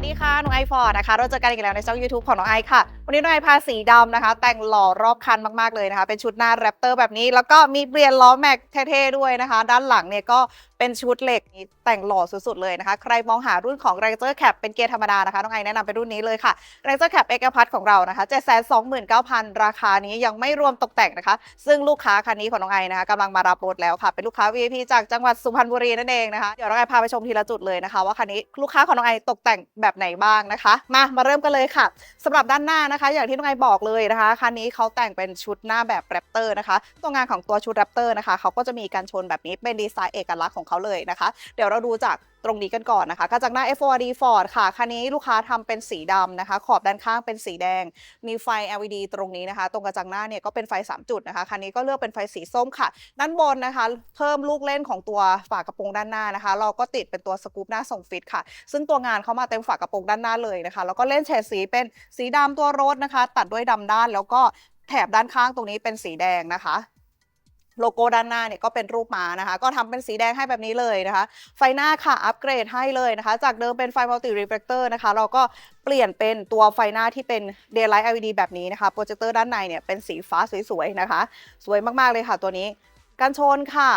วัสดีค่ะน้องไอฟอร์ดนะคะเราเจอกันอีกแล้วในช่อง YouTube ของน้องไอค่ะ วันนี้น้องไอพาสีดำนะคะ แต่งหล่อรอบคันมากๆเลยนะคะ เป็นชุดหน้าแรปเตอร์แบบนี้ แล้วก็มีเปลี่ยนล้อแม็กเท่ๆด้วยนะคะ ด้านหลังเนี่ยก็ เป็นชุดเหล็กนี่แต่งหล่อสุดๆเลยนะคะ ใครมองหารุ่นของ r a n g e r Cap เป็นเกียร์ธรรมดานะคะ น้องไอแนะนำเป็นรุ่นนี้เลยค่ะ r a n g e r Cap เอกพัทของเรานะคะ 729,000 ราคานี้ยังไม่รวมตกแต่งนะคะ ซึ่งลูกค้าคันนี้ของน้องไอนะคะกำลังมารับรถแล้วค่ะ เป็นลูกค้า VIP จากจังหวัดสุพรรณบุรีนั่นเองนะคะ เดี๋ยวน้องไอพาไปชมทีละจุดเลยนะคะ ว่าคันนี้ลูกค้าของน้องไอตกแต่งแบบไหนบ้างนะคะ มามาเริ่มกันเลยค่ะสำหรับด้านหน้านะคะ อย่างที่น้องไอบอกเลยนะคะคันนี้เขาแต่งเป็นชุดหน้าแบบแรปเตอร์นะคะ ตัวงานของตัวชุดแรปเตอร์นะคะเขาก็จะมีการชนแบบนี้เป็นดีไซน์เอกลักษณ์ของเขาเลยนะคะ เดี๋ยวเราดูจากตรงนี้กันก่อนนะคะกระจังหน้า F4D Ford ค่ะ คันนี้ลูกค้าทำเป็นสีดำนะคะ ขอบด้านข้างเป็นสีแดง มีไฟ LED ตรงนี้นะคะ ตรงกระจังหน้าเนี่ยก็เป็นไฟ 3 จุดนะคะ คันนี้ก็เลือกเป็นไฟสีส้มค่ะ ด้านบนนะคะ เพิ่มลูกเล่นของตัวฝากระโปรงด้านหน้านะคะ เราก็ติดเป็นตัวสกูปหน้าส่งฟิตค่ะ ซึ่งตัวงานเขามาเต็มฝากระโปรงด้านหน้าเลยนะคะ แล้วก็เล่นเฉดสีเป็นสีดำตัวรถนะคะ ตัดด้วยดำด้าน แล้วก็แถบด้านข้างตรงนี้เป็นสีแดงนะคะ โลโก้ด้านหน้าเนี่ยก็เป็นรูปม้านะคะ ก็ทำเป็นสีแดงให้แบบนี้เลยนะคะ ไฟหน้าค่ะ อัปเกรดให้เลยนะคะ จากเดิมเป็นไฟมัลติรีเฟลเตอร์นะคะ เราก็เปลี่ยนเป็นตัวไฟหน้าที่เป็น Daylight LED แบบนี้นะคะ โปรเจคเตอร์ด้านในเนี่ยเป็นสีฟ้าสวยๆนะคะ สวยมากๆเลยค่ะตัวนี้ กันชนค่ะ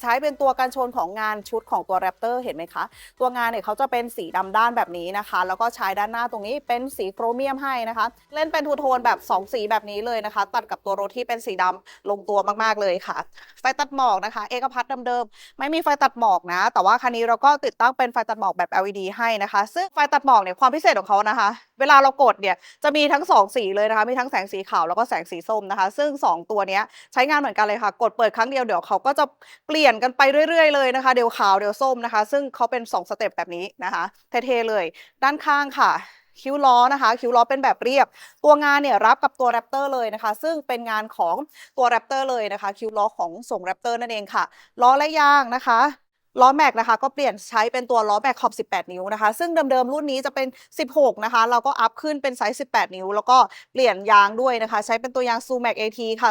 ใช้เป็นตัวกันชนของงานชุดของตัวแรปเตอร์เห็นไหมคะ ตัวงานเนี่ยเขาจะเป็นสีดำด้านแบบนี้นะคะ แล้วก็ใช้ด้านหน้าตรงนี้เป็นสีโครเมียมให้นะคะ เล่นเป็นทูโทนแบบ 2 สีแบบนี้เลยนะคะ ตัดกับตัวรถที่เป็นสีดำลงตัวมากๆเลยค่ะ ไฟตัดหมอกนะคะ เอกพัทเดิมๆไม่มีไฟตัดหมอกนะ แต่ว่าคันนี้เราก็ติดตั้งเป็นไฟตัดหมอกแบบ LED ให้นะคะ ซึ่งไฟตัดหมอกเนี่ยความพิเศษของเขานะคะ เวลาเรากดเนี่ยจะมีทั้ง 2 สีเลยนะคะ มีทั้งแสงสีขาวแล้วก็แสงสีส้มนะคะ ซึ่ง 2 ตัวนี้ใช้งานเหมือนกันเลยค่ะ กดเปิดครั้งเดียวเดี๋ยวเขาก็จะเปลี่ยนกันไปเรื่อย ๆ เลยนะคะ เดี๋ยวขาวเดี๋ยวส้มนะคะ ซึ่งเขาเป็น 2 สเต็ปแบบนี้นะคะ เท่ๆเลย ด้านข้างค่ะ คิ้วล้อนะคะ คิ้วล้อเป็นแบบเรียบ ตัวงานเนี่ยรับกับตัวแรปเตอร์เลยนะคะ ซึ่งเป็นงานของตัวแรปเตอร์เลยนะคะ คิ้วล้อของส่งแรปเตอร์นั่นเองค่ะ ล้อและยางนะคะ ล้อแม็กนะคะก็เปลี่ยนใช้เป็นตัวล้อแม็กขอบ 18 นิ้วนะคะ ซึ่งเดิมๆ รุ่นนี้จะเป็น 16 นะคะ เราก็อัพขึ้นเป็นไซส์ 18 นิ้ว แล้วก็เปลี่ยนยางด้วยนะคะ ใช้เป็นตัวยางซูแม็ก AT ค่ะ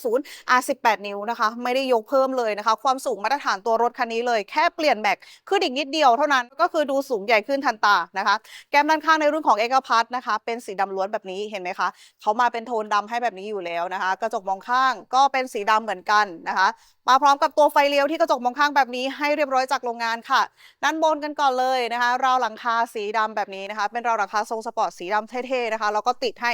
26560 R 18 นิ้วนะคะ ไม่ได้ยกเพิ่มเลยนะคะ ความสูงมาตรฐานตัวรถคันนี้เลย แค่เปลี่ยนแม็กขึ้นอีกนิดเดียวเท่านั้นก็คือดูสูงใหญ่ขึ้นทันตานะคะ แก้มด้านข้างในรุ่นของเอกพัทนะคะ เป็นสีดำล้วนแบบนี้เห็นไหมคะเขามาเป็นโทนดำให้แบบนี้อยู่แล้วนะคะ กระจกมองข้างก็เป็นสีดำเหมือนกันนะคะ มาพร้อมกับตัวไฟเลี้ยวที่กระจกมองข้างแบบนี้ให้เรียบร้อยจากโรงงานค่ะ ด้านบนกันก่อนเลยนะคะราวหลังคาสีดำแบบนี้นะคะ เป็นราวหลังคาทรงสปอร์ตสีดำเท่ๆนะคะแล้วก็ติดให้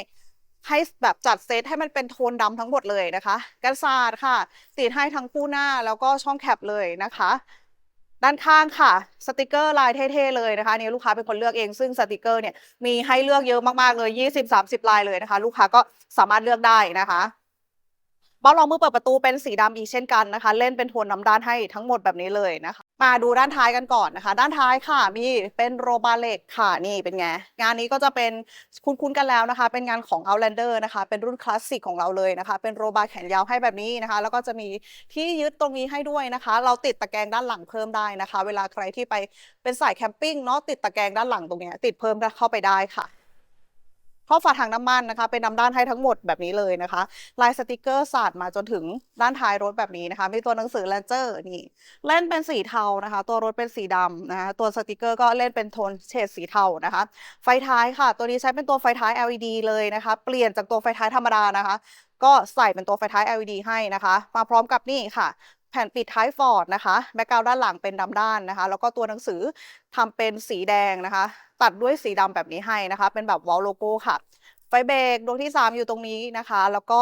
ให้แบบจัดเซตให้มันเป็นโทนดำทั้งหมดเลยนะคะกันศาสตร์ค่ะ ติดให้ทั้งคู่หน้าแล้วก็ช่องแคปเลยนะคะ ด้านข้างค่ะ สติกเกอร์ลายเท่ๆเลยนะคะอันนี่ลูกค้าเป็นคนเลือกเอง ซึ่งสติกเกอร์เนี่ยมีให้เลือกเยอะมากๆเลย 20-30 ลายเลยนะคะ ลูกค้าก็สามารถเลือกได้นะคะ เบ้ารองมือเปิดประตูเป็นสีดำอีกเช่นกันนะคะ เล่นเป็นโทนน้ำด้านให้ทั้งหมดแบบนี้เลยนะคะ มาดูด้านท้ายกันก่อนนะคะ ด้านท้ายค่ะมีเป็นโรบาเล็กค่ะนี่เป็นไงงานนี้ก็จะเป็นคุ้นๆกันแล้วนะคะ เป็นงานของ Outlander นะคะ เป็นรุ่นคลาสสิกของเราเลยนะคะ เป็นโรบาแขนยาวให้แบบนี้นะคะ แล้วก็จะมีที่ยึดตรงนี้ให้ด้วยนะคะ เราติดตะแกรงด้านหลังเพิ่มได้นะคะ เวลาใครที่ไปเป็นสายแคมปิ้งเนาะติดตะแกรงด้านหลังตรงนี้ติดเพิ่มเข้าไปได้ค่ะ ข้อฝาถังน้ำมันนะคะ เป็นน้ำด้านให้ทั้งหมดแบบนี้เลยนะคะ ลายสติกเกอร์สาดมาจนถึงด้านท้ายรถแบบนี้นะคะ มีตัวหนังสือ l a n เจอร์นี่ เล่นเป็นสีเทานะคะ ตัวรถเป็นสีดำนะคะ ตัวสติกเกอร์ก็เล่นเป็นโทนเฉดสีเทานะคะ ไฟท้ายค่ะ ตัวนี้ใช้เป็นตัวไฟท้าย LED เลยนะคะ เปลี่ยนจากตัวไฟท้ายธรรมดานะคะ ก็ใส่เป็นตัวไฟท้าย LED ให้นะคะ มาพร้อมกับนี่ค่ะ แผ่นปิดท้ายฟอร์ดนะคะแบ็กกราวด้านหลังเป็นดำด้านนะคะ แล้วก็ตัวหนังสือทำเป็นสีแดงนะคะ ตัดด้วยสีดำแบบนี้ให้นะคะ เป็นแบบวอลโลโก้ค่ะ ไฟเบรกดวงที่ 3 อยู่ตรงนี้นะคะ แล้วก็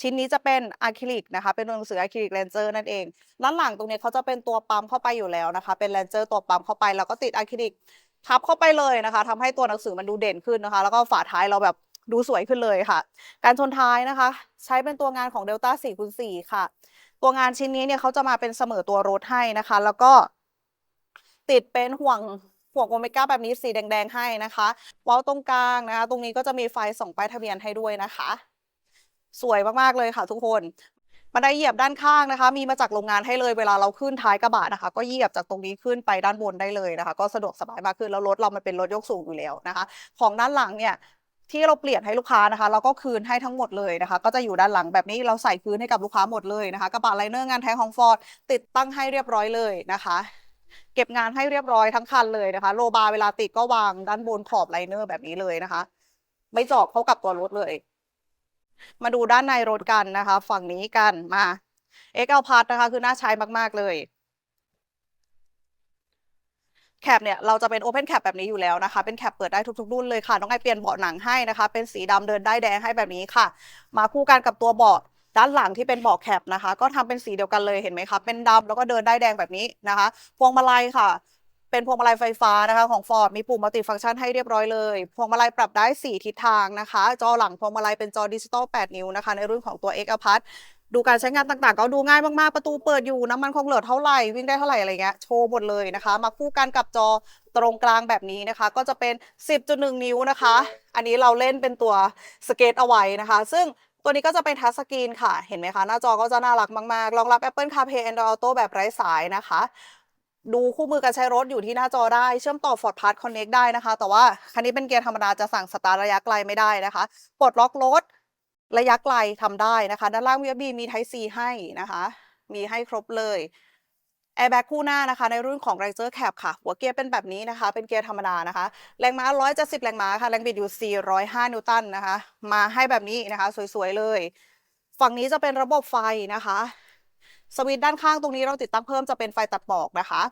ชิ้นนี้จะเป็นอะคริลิกนะคะ เป็นตัวหนังสืออะคริลิกเลนเจอร์นั่นเอง ด้านหลังตรงนี้เขาจะเป็นตัวปั๊มเข้าไปอยู่แล้วนะคะ เป็นเลนเจอร์ตัวปั๊มเข้าไป แล้วก็ติดอะคริลิกทับเข้าไปเลยนะคะทำให้ตัวหนังสือมันดูเด่นขึ้นนะคะ แล้วก็ฝาท้ายเราแบบดูสวยขึ้นเลยค่ะ การชนท้ายนะคะ ใช้เป็นตัวงานของ Delta 4คูณ4ค่ะ ตัวงานชิ้นนี้เนี่ยเขาจะมาเป็นเสมอตัวรถให้นะคะ แล้วก็ติดเป็นห่วงห่วงโอเมก้าแบบนี้สีแดง ๆ ให้นะคะว้าตรงกลางนะคะ ตรงนี้ก็จะมีไฟส่องป้ายทะเบียนให้ด้วยนะคะ สวยมากๆเลยค่ะทุกคนบันไดเหยียบด้านข้างนะคะ มีมาจากโรงงานให้เลยเวลาเราขึ้นท้ายกระบะนะคะ ก็เหยียบจากตรงนี้ขึ้นไปด้านบนได้เลยนะคะ ก็สะดวกสบายมากขึ้นแล้วรถเรามันเป็นรถยกสูงอยู่แล้วนะคะ ของด้านหลังเนี่ย ที่เราเปลี่ยนให้ลูกค้านะคะเราก็คืนให้ทั้งหมดเลยนะคะ ก็จะอยู่ด้านหลังแบบนี้เราใส่คืนให้กับลูกค้าหมดเลยนะคะกระบะไลเนอร์งานแท้ของฟอร์ดติดตั้งให้เรียบร้อยเลยนะคะเก็บงานให้เรียบร้อยทั้งคันเลยนะคะ โลบาร์เวลาติดก็วางด้านบนขอบไลเนอร์แบบนี้เลยนะคะ ไม่จาะเข้ากับตัวรถเลย มาดูด้านในรถกันนะคะ ฝั่งนี้กันมา X L Plus นะคะ คือน่าใช้มาก ๆ เลย แคปเนี่ยเราจะเป็น Open Cap แบบนี้อยู่แล้วนะคะ เป็นแคปเปิดได้ทุกๆรุ่นเลยค่ะ น้องไอเปลี่ยนเบาะหนังให้นะคะ เป็นสีดำเดินได้แดงให้แบบนี้ค่ะ มาคู่กันกับตัวเบาะด้านหลังที่เป็นเบาะแคปนะคะ ก็ทำเป็นสีเดียวกันเลยเห็นไหมคะเป็นดำแล้วก็เดินได้แดงแบบนี้นะคะ พวงมาลัยค่ะ เป็นพวงมาลัยไฟฟ้านะคะ ของ Ford มีปุ่มมัลติฟังก์ชันให้เรียบร้อยเลย พวงมาลัยปรับได้ 4 ทิศทางนะคะ จอหลังพวงมาลัยเป็นจอดิจิตอล8 นิ้วนะคะ ในรุ่นของตัว X a p a r t ดูการใช้งานต่างๆ ก็ดูง่ายมากๆ ประตูเปิดอยู่น้ำมันคงเหลือเท่าไหร่วิ่งได้เท่าไหร่อะไรเงี้ยโชว์หมดเลยนะคะ มาคู่กันกับจอตรงกลางแบบนี้นะคะ ก็จะเป็น 10.1 นิ้วนะคะ อันนี้เราเล่นเป็นตัวสเกตเอาไว้นะคะ ซึ่งตัวนี้ก็จะเป็นทัชสกรีนค่ะ เห็นไหมคะ หน้าจอก็จะน่ารักมากๆ รองรับ Apple CarPlay Android Auto แบบไร้สายนะคะ ดูคู่มือการใช้รถอยู่ที่หน้าจอได้ เชื่อมต่อ Ford Pass Connect ได้นะคะ แต่ว่าคันนี้เป็นเกียร์ธรรมดาจะสั่งสตาร์ทระยะไกลไม่ได้นะคะ ปลดล็อกรถ ระยะไกลทำได้นะคะ ด้านล่าง USB มี Type C ให้นะคะ มีให้ครบเลยแอร์แบ็กคู่หน้านะคะในรุ่นของ r a z e r Cap ค่ะ หัวเกียร์เป็นแบบนี้นะคะ เป็นเกียร์ธรรมดานะคะ แรงม้า 170 แรงม้าค่ะ แรงบิดอยู่ 405 นิวตันนะคะ มาให้แบบนี้นะคะ สวยๆ เลย ฝั่งนี้จะเป็นระบบไฟนะคะ สวิตช์ด้านข้างตรงนี้เราติดตั้งเพิ่มจะเป็นไฟตัดหมอกนะคะ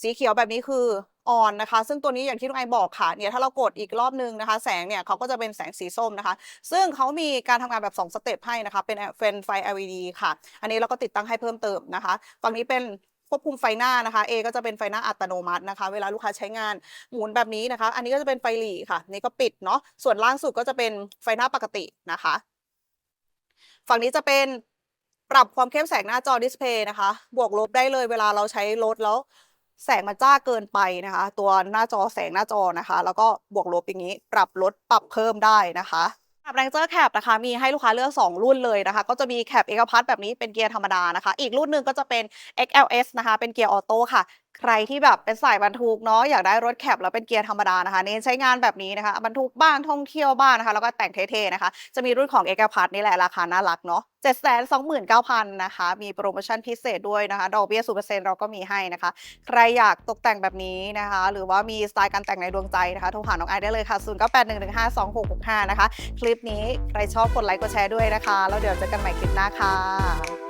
สีเขียวแบบนี้คือ ออนนะคะ ซึ่งตัวนี้อย่างที่น้องไอบอกค่ะเนี่ยถ้าเรากดอีกรอบนึงนะคะ แสงเนี่ยเขาก็จะเป็นแสงสีส้มนะคะ ซึ่งเขามีการทำงานแบบ 2 สเต็ปให้นะคะ เป็นเป็นไฟ LED ค่ะ อันนี้เราก็ติดตั้งให้เพิ่มเติมนะคะฝั่งนี้เป็นควบคุมไฟหน้านะคะ A ก็จะเป็นไฟหน้าอัตโนมัตินะคะ เวลาลูกค้าใช้งานหมุนแบบนี้นะคะ อันนี้ก็จะเป็นไฟหลีค่ะ นี่ก็ปิดเนาะ ส่วนล่างสุดก็จะเป็นไฟหน้าปกตินะคะ ฝั่งนี้จะเป็นปรับความเข้มแสงหน้าจอดิสเพย์นะคะ บวกลบได้เลยเวลาเราใช้รถแล้ว แสงมันจ้าเกินไปนะคะ ตัวหน้าจอแสงหน้าจอนะคะ แล้วก็บวกลบอย่างนี้ ปรับลดปรับเพิ่มได้นะคะสำหรับ Ranger Cap นะคะมีให้ลูกค้าเลือก 2 รุ่นเลยนะคะ ก็จะมี Cap เอกพัทแบบนี้เป็นเกียร์ธรรมดานะคะ อีกรุ่นหนึ่งก็จะเป็น XLS นะคะ เป็นเกียร์ออโต้ค่ะ ใครที่แบบเป็นสายบรรทุกเนาะอยากได้รถแคปแล้วเป็นเกียร์ธรรมดานะคะเน้นใช้งานแบบนี้นะคะบรรทุกบ้านท่องเที่ยวบ้านนะคะแล้วก็แต่งเท่ๆนะคะจะมีรุ่นของเอกพัทนี่แหละราคาน่ารักเนาะ7 2 9 0 0 0นะคะ มีโปรโมชั่นพิเศษด้วยนะคะ ดอกเบี้ย0%เราก็มีให้นะคะ ใครอยากตกแต่งแบบนี้นะคะ หรือว่ามีสไตล์การแต่งในดวงใจนะคะ โทรหาน้องไอได้เลยค่ะ 0 9 8 1 1 5 2 6 6 5 นะคะ คลิปนี้ใครชอบกดไลค์กดแชร์ด้วยนะคะ แล้วเดี๋ยวเจอกันใหม่คลิปหน้าค่ะ